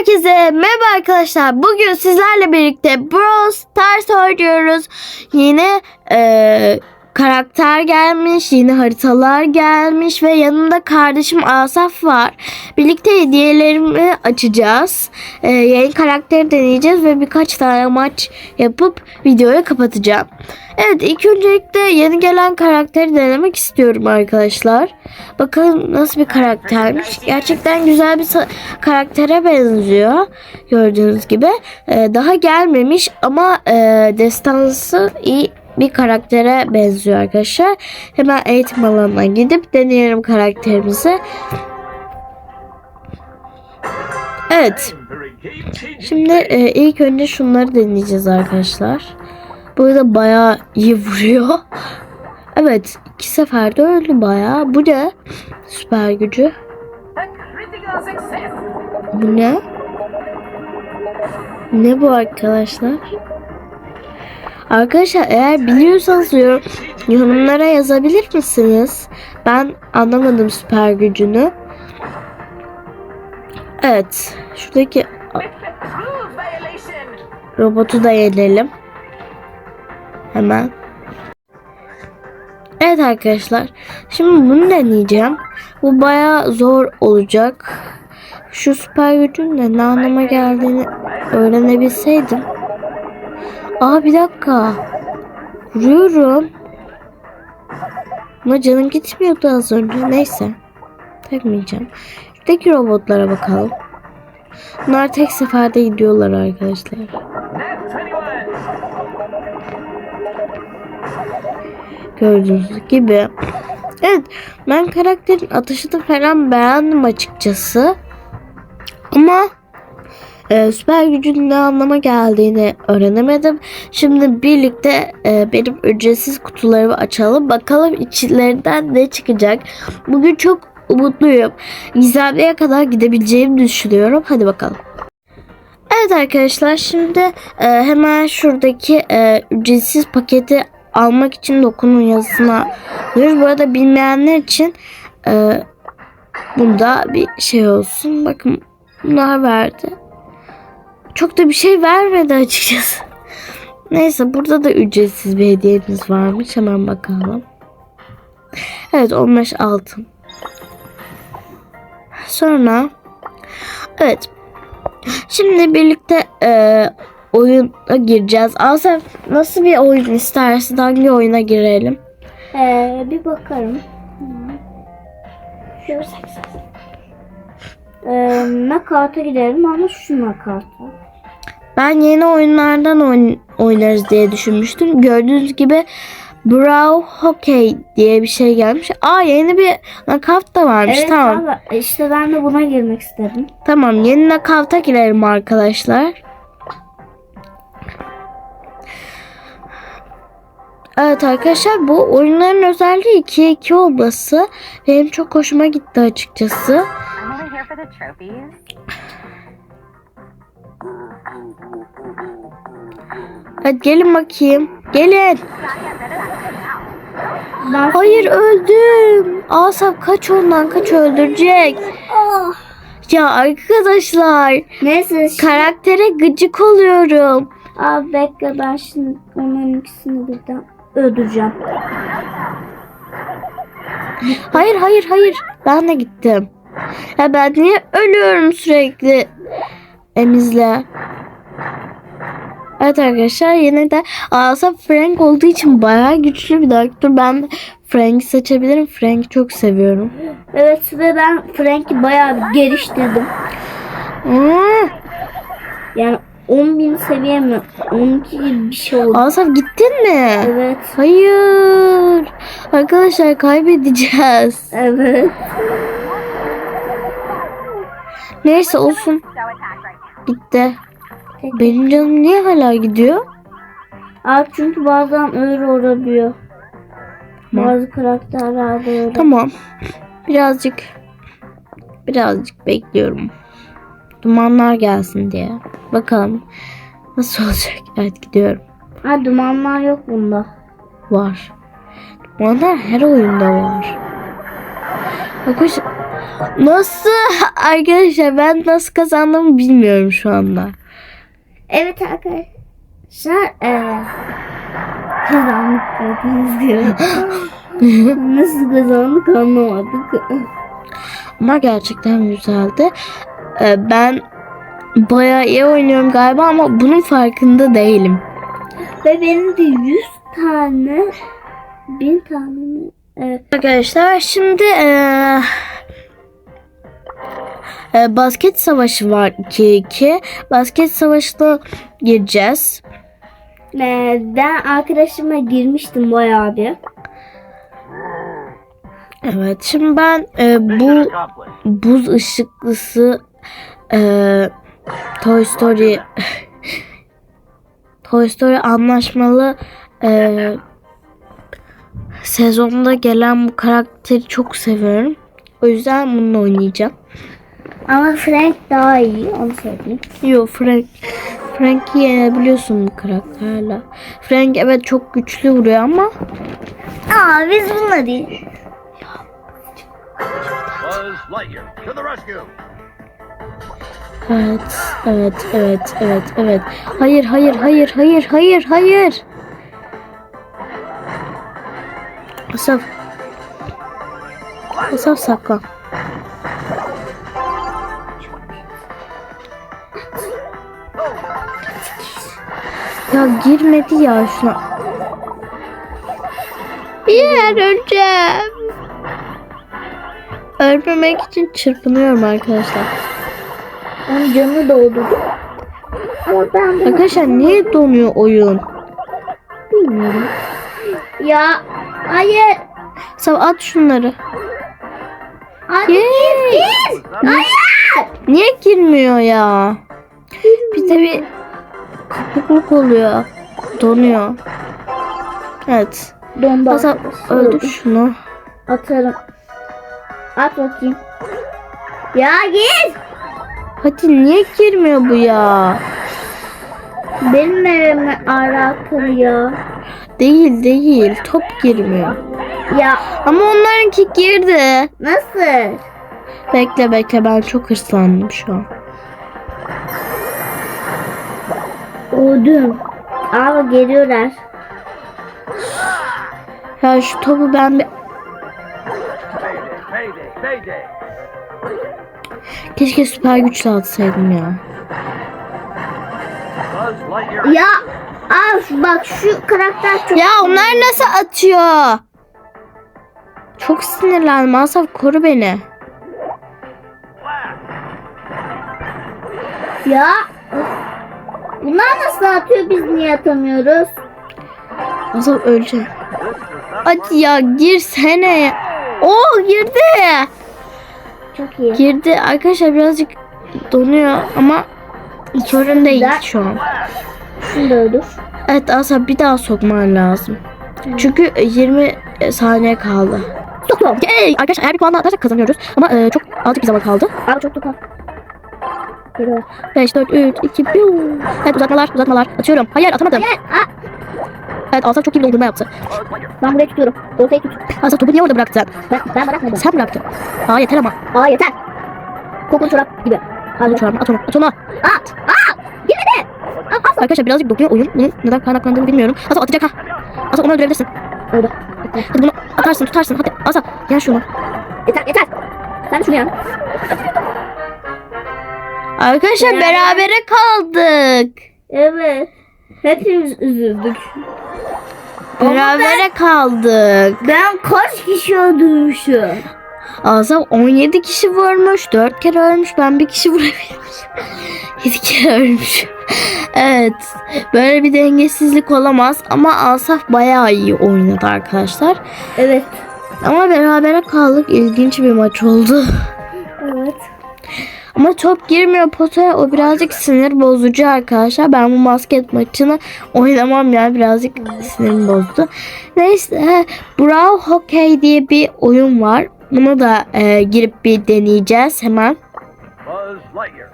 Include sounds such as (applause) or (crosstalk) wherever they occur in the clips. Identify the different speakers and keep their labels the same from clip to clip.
Speaker 1: Herkese merhaba arkadaşlar. Bugün sizlerle birlikte Brawl Stars oynuyoruz. Yeni e, karakter gelmiş, yeni haritalar gelmiş ve yanımda kardeşim Asaf var. Birlikte hediyelerimi açacağız. E, yeni karakteri deneyeceğiz ve birkaç tane maç yapıp videoyu kapatacağım. Evet ilk öncelikle yeni gelen karakteri denemek istiyorum arkadaşlar. Bakalım nasıl bir karaktermiş. Gerçekten güzel bir karaktere benziyor. Gördüğünüz gibi. Ee, daha gelmemiş ama e, destansı iyi bir karaktere benziyor arkadaşlar. Hemen eğitim alanına gidip deneyelim karakterimizi. Evet. Şimdi e, ilk önce şunları deneyeceğiz arkadaşlar. Bu arada bayağı iyi (laughs) vuruyor. Evet iki seferde öldü bayağı. Bu ne? Süper gücü. Bu ne? Ne bu arkadaşlar? Arkadaşlar eğer biliyorsanız yorum, yorumlara yazabilir misiniz? Ben anlamadım süper gücünü. Evet. Şuradaki robotu da yenelim. Hemen. Evet arkadaşlar. Şimdi bunu deneyeceğim. Bu baya zor olacak. Şu süper gücün ne anlama geldiğini öğrenebilseydim. Aa bir dakika. Vuruyorum. Ama canım gitmiyordu az önce. Neyse. Takmayacağım. Şuradaki robotlara bakalım. Bunlar tek seferde gidiyorlar arkadaşlar. Gördüğünüz gibi. Evet ben karakterin atışını falan beğendim açıkçası. Ama e, süper gücün ne anlama geldiğini öğrenemedim. Şimdi birlikte e, benim ücretsiz kutularımı açalım. Bakalım içlerinden ne çıkacak. Bugün çok umutluyum. Gizemliğe kadar gidebileceğimi düşünüyorum. Hadi bakalım. Evet arkadaşlar şimdi e, hemen şuradaki e, ücretsiz paketi almak için dokunun yazısına alıyoruz. Bu arada bilmeyenler için e, bunda bir şey olsun. Bakın bunlar verdi. Çok da bir şey vermedi açıkçası. Neyse burada da ücretsiz bir hediyemiz varmış. Hemen bakalım. Evet 15 altın. Sonra evet Şimdi birlikte e, oyuna gireceğiz. Asaf nasıl bir oyun istersin? Hangi oyuna girelim?
Speaker 2: Ee, bir bakarım. Şu ee, nakarta gidelim ama şu nakarta.
Speaker 1: Ben yeni oyunlardan oyn- oynarız diye düşünmüştüm. Gördüğünüz gibi Brawl Hockey diye bir şey gelmiş. Aa yeni bir nakavt da varmış.
Speaker 2: Evet
Speaker 1: tamam.
Speaker 2: abi, işte ben de buna girmek istedim.
Speaker 1: Tamam yeni nakavta girelim arkadaşlar. Evet arkadaşlar bu oyunların özelliği 2-2 olması benim çok hoşuma gitti açıkçası. Hadi gelin bakayım. Gelin. Hayır öldüm. Asaf kaç ondan kaç öldürecek. Ya arkadaşlar
Speaker 2: Neyse
Speaker 1: karaktere gıcık oluyorum.
Speaker 2: abi bekle ben şimdi onun ikisini birden öldüreceğim.
Speaker 1: Hayır hayır hayır. Ben de gittim. Ya ben niye ölüyorum sürekli Emizle. Evet arkadaşlar yine de Asaf Frank olduğu için bayağı güçlü bir doktor. Ben Frank'i seçebilirim. Frank'i çok seviyorum.
Speaker 2: Evet ve ben Frank'i bayağı bir geliştirdim.
Speaker 1: Hmm.
Speaker 2: Yani 10.000 seviye mi? 12 gibi bir şey oldu.
Speaker 1: Asaf gittin mi?
Speaker 2: Evet.
Speaker 1: Hayır. Arkadaşlar kaybedeceğiz.
Speaker 2: Evet.
Speaker 1: Neyse olsun. Gitti. Benim canım niye hala gidiyor?
Speaker 2: Abi çünkü bazen öyle olabiliyor. Bazı karakterler de öyle.
Speaker 1: Tamam. Birazcık birazcık bekliyorum. Dumanlar gelsin diye. Bakalım nasıl (laughs) olacak. Evet gidiyorum.
Speaker 2: Ha dumanlar yok bunda.
Speaker 1: Var. Dumanlar her oyunda var. Arkadaşlar Nasıl arkadaşlar ben nasıl kazandım bilmiyorum şu anda.
Speaker 2: Evet arkadaşlar. Eee kazandık hepimiz diyor. (laughs) Nasıl kazandık anlamadık.
Speaker 1: Ama gerçekten güzeldi. Ee, ben bayağı iyi oynuyorum galiba ama bunun farkında değilim.
Speaker 2: Ve benim de 100 tane 1000 tane? Evet.
Speaker 1: Arkadaşlar şimdi eee, eee, basket savaşı var 2-2. Basket savaşına gireceğiz.
Speaker 2: Ee, Ben arkadaşıma girmiştim bayağı bir.
Speaker 1: Evet şimdi ben eee, bu buz ışıklısı eee, Toy Story (laughs) Toy Story anlaşmalı eee, sezonda gelen bu karakteri çok seviyorum. O yüzden bununla oynayacağım.
Speaker 2: Ama Frank daha iyi onu söyleyeyim.
Speaker 1: Yo Frank Frank'i yenebiliyorsun bu karakterle. Frank evet çok güçlü vuruyor ama
Speaker 2: Aa biz bununla değil.
Speaker 3: Buzz Lightyear to the rescue!
Speaker 1: evet evet evet evet evet. Hayır hayır hayır hayır hayır hayır. Asaf. Asaf saklan. Ya girmedi ya şuna. Yer öleceğim. Ölmemek için çırpınıyorum arkadaşlar.
Speaker 2: Onun canını doldurdum. Ben
Speaker 1: Arkadaşlar niye donuyor oyun?
Speaker 2: bilmiyorum. Ya hayır.
Speaker 1: Sab at şunları.
Speaker 2: Hadi gir gir. Hayır.
Speaker 1: Niye girmiyor ya? Bir de bir kopukluk oluyor. Donuyor. Evet.
Speaker 2: Dondu.
Speaker 1: Asaf öldür şunu.
Speaker 2: Atarım. At bakayım. Ya gir.
Speaker 1: Hadi niye girmiyor bu ya?
Speaker 2: Benim evime alakalı ya.
Speaker 1: Değil değil. Top girmiyor.
Speaker 2: Ya
Speaker 1: Ama onlarınki girdi.
Speaker 2: nasıl?
Speaker 1: Bekle bekle ben çok hırslandım şu an.
Speaker 2: Öldüm. Abi geliyorlar.
Speaker 1: Ya şu topu ben bir... Keşke süper güçle atsaydım ya.
Speaker 2: Ya af bak şu karakter çok
Speaker 1: Ya onlar nasıl atıyor? Çok sinirlendim. Asaf koru beni.
Speaker 2: Ya of. Bunlar nasıl atıyor biz niye atamıyoruz?
Speaker 1: Asaf öleceğim. Hadi ya girsene. Oo girdi.
Speaker 2: Çok iyi.
Speaker 1: Girdi. Arkadaşlar birazcık donuyor ama sorun değil şu an.
Speaker 2: Da öldür.
Speaker 1: Evet Asaf bir daha sokman lazım. Çünkü 20 saniye kaldı.
Speaker 2: Soktum.
Speaker 1: Yay! Arkadaşlar eğer bir puan daha atarsak kazanıyoruz. Ama e, çok azıcık bir zaman kaldı.
Speaker 2: Abi çok tutar. Geliyor.
Speaker 1: 5, 4, 3, 2, 1. Evet uzatmalar, uzatmalar. Atıyorum. Hayır atamadım. Evet Asaf çok iyi bir dondurma yaptı.
Speaker 2: Ben burayı tutuyorum. Ortayı tut.
Speaker 1: Asaf topu niye orada bıraktın?
Speaker 2: Ben, ben bırakmadım.
Speaker 1: Sen bıraktın. Aa yeter ama.
Speaker 2: Aa yeter. Kokun çorap gibi. Hadi
Speaker 1: onu, at onu, at onu.
Speaker 2: At. Aa. Girmedi. Aa, at.
Speaker 1: Arkadaşlar birazcık dokunuyor oyun. Bunun neden kaynaklandığını bilmiyorum. Asaf atacak ha. Asaf onu öldürebilirsin.
Speaker 2: Oldu.
Speaker 1: Hadi bunu atarsın, tutarsın. Hadi Asaf gel şunu.
Speaker 2: Yeter yeter. Sen de şunu ya.
Speaker 1: Arkadaşlar
Speaker 2: Beraber-
Speaker 1: berabere kaldık.
Speaker 2: Evet. Hepimiz üzüldük.
Speaker 1: Berabere kaldık.
Speaker 2: Ben kaç kişi öldürmüşüm?
Speaker 1: Asaf 17 kişi vurmuş. 4 kere ölmüş. Ben bir kişi vurabilmişim. 7 (laughs) kere ölmüş. evet. Böyle bir dengesizlik olamaz. Ama Asaf bayağı iyi oynadı arkadaşlar.
Speaker 2: Evet.
Speaker 1: Ama berabere kaldık. İlginç bir maç oldu.
Speaker 2: Evet.
Speaker 1: Ama top girmiyor potaya. O birazcık sinir bozucu arkadaşlar. Ben bu basket maçını oynamam yani birazcık sinirimi bozdu. Neyse Brawl Hockey diye bir oyun var. Bunu da e, girip bir deneyeceğiz hemen.
Speaker 3: Buzz Lightyear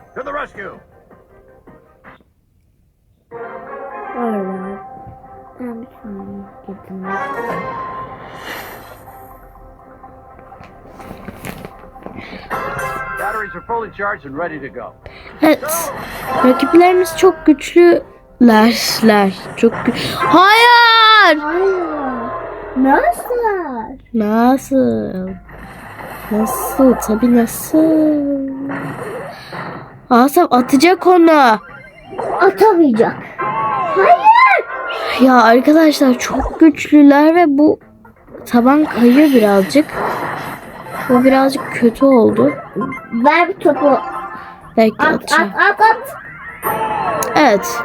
Speaker 1: Evet. Rakiplerimiz çok güçlülerler. Çok gü- Hayır!
Speaker 2: Hayır. Nasıl?
Speaker 1: Nasıl? Nasıl? Tabii nasıl? Asaf atacak onu.
Speaker 2: Atamayacak. Hayır.
Speaker 1: Ya arkadaşlar çok güçlüler ve bu taban kayıyor birazcık. Bu birazcık kötü oldu.
Speaker 2: Ver bir topu.
Speaker 1: Belki
Speaker 2: At
Speaker 1: atacağım.
Speaker 2: at at at.
Speaker 1: Evet.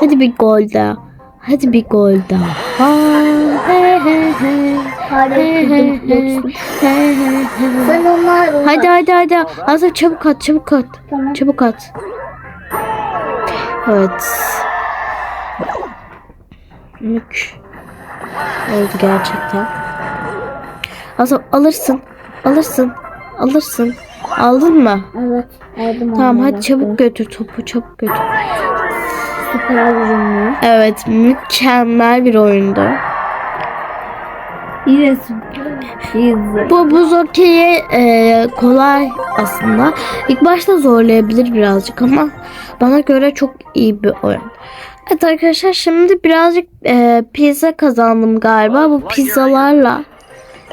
Speaker 1: Hadi bir gol daha. Hadi bir gol daha. He he he.
Speaker 2: Hadi
Speaker 1: He he he.
Speaker 2: kızım.
Speaker 1: He he he.
Speaker 2: Sen onlar
Speaker 1: Hadi hadi hadi. Asaf çabuk at çabuk at.
Speaker 2: Tamam.
Speaker 1: Çabuk at. Evet. Mük. Oldu gerçekten. Asaf alırsın. Alırsın. Alırsın. Aldın mı?
Speaker 2: Evet. Aldım
Speaker 1: Tamam hadi çabuk götür topu çabuk götür.
Speaker 2: Süper görünüyor.
Speaker 1: Evet mükemmel bir oyundu.
Speaker 2: Yine.
Speaker 1: Bu buz okeyi e, kolay aslında. İlk başta zorlayabilir birazcık ama bana göre çok iyi bir oyun. Evet arkadaşlar şimdi birazcık e, pizza kazandım galiba. Bu pizzalarla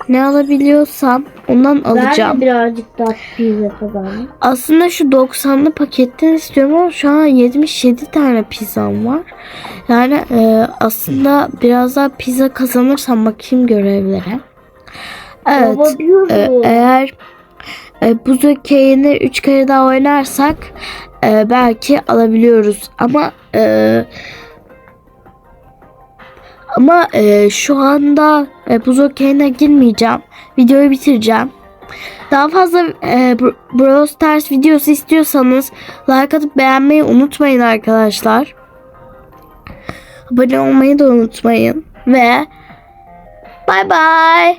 Speaker 1: ne alabiliyorsam ondan
Speaker 2: Ben de
Speaker 1: alacağım.
Speaker 2: birazcık daha pizza kazandım.
Speaker 1: Aslında şu 90'lı paketten istiyorum ama şu an 77 tane pizzam var. Yani e, aslında biraz daha pizza kazanırsam bakayım görevlere. Evet. E, eğer e, buz okeyini 3 kere daha oynarsak e, belki alabiliyoruz. Ama e, ama e, şu anda e, buz okeyine girmeyeceğim. Videoyu bitireceğim. Daha fazla e, Br- Brawl Stars videosu istiyorsanız like atıp beğenmeyi unutmayın arkadaşlar. Abone olmayı da unutmayın. Ve bay bay.